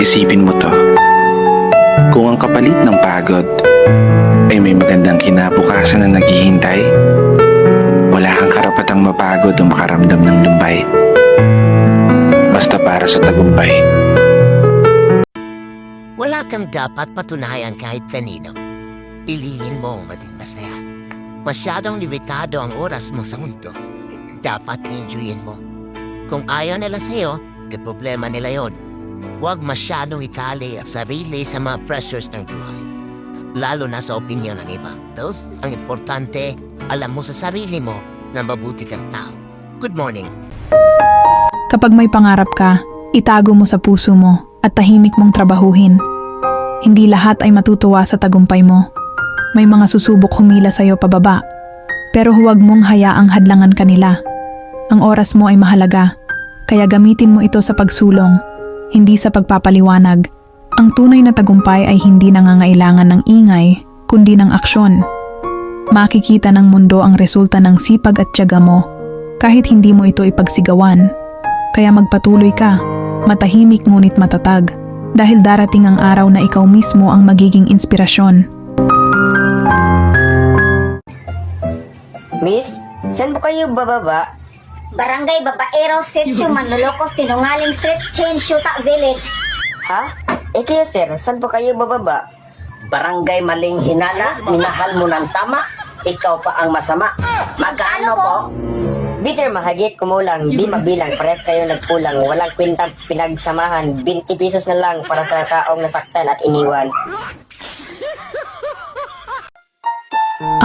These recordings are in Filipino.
Isipin mo to. Kung ang kapalit ng pagod ay may magandang kinabukasan na naghihintay, wala kang karapatang mapagod o makaramdam ng lumbay. Basta para sa tagumpay. Wala kang dapat patunayan kahit kanino. Piliin mo ang maging masaya. Masyadong limitado ang oras mo sa mundo. Dapat enjoyin mo. Kung ayaw nila sa'yo, e problema nila yon. Huwag masyadong itali ang sarili sa mga pressures ng buhay. Lalo na sa opinyon ng iba. Those, ang importante, alam mo sa sarili mo na mabuti kang tao. Good morning. Kapag may pangarap ka, itago mo sa puso mo at tahimik mong trabahuhin. Hindi lahat ay matutuwa sa tagumpay mo. May mga susubok humila sa'yo pababa. Pero huwag mong hayaang hadlangan kanila. Ang oras mo ay mahalaga, kaya gamitin mo ito sa pagsulong, hindi sa pagpapaliwanag. Ang tunay na tagumpay ay hindi nangangailangan ng ingay, kundi ng aksyon. Makikita ng mundo ang resulta ng sipag at tiyaga mo, kahit hindi mo ito ipagsigawan. Kaya magpatuloy ka, matahimik ngunit matatag, dahil darating ang araw na ikaw mismo ang magiging inspirasyon. Miss, saan po kayo bababa? Barangay Babaero Sitio Manloloko Sinungaling Street Chain Shuta Village Ha? Eh kayo sir, saan po kayo bababa? Barangay Maling Hinala, minahal mo ng tama, ikaw pa ang masama. Magkano po? Bitter mahagit kumulang, di mabilang, pares kayo nagkulang, walang kwintang pinagsamahan, 20 pesos na lang para sa taong nasaktan at iniwan.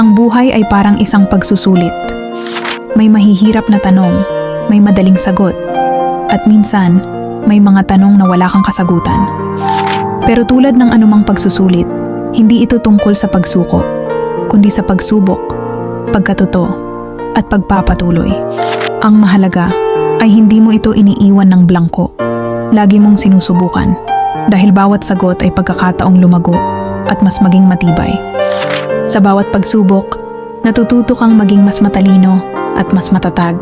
Ang buhay ay parang isang pagsusulit. May mahihirap na tanong, may madaling sagot, at minsan, may mga tanong na wala kang kasagutan. Pero tulad ng anumang pagsusulit, hindi ito tungkol sa pagsuko, kundi sa pagsubok, pagkatuto, at pagpapatuloy. Ang mahalaga ay hindi mo ito iniiwan ng blangko. Lagi mong sinusubukan, dahil bawat sagot ay pagkakataong lumago at mas maging matibay. Sa bawat pagsubok, natututo kang maging mas matalino at mas matatag.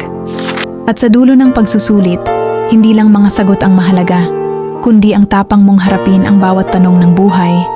At sa dulo ng pagsusulit, hindi lang mga sagot ang mahalaga, kundi ang tapang mong harapin ang bawat tanong ng buhay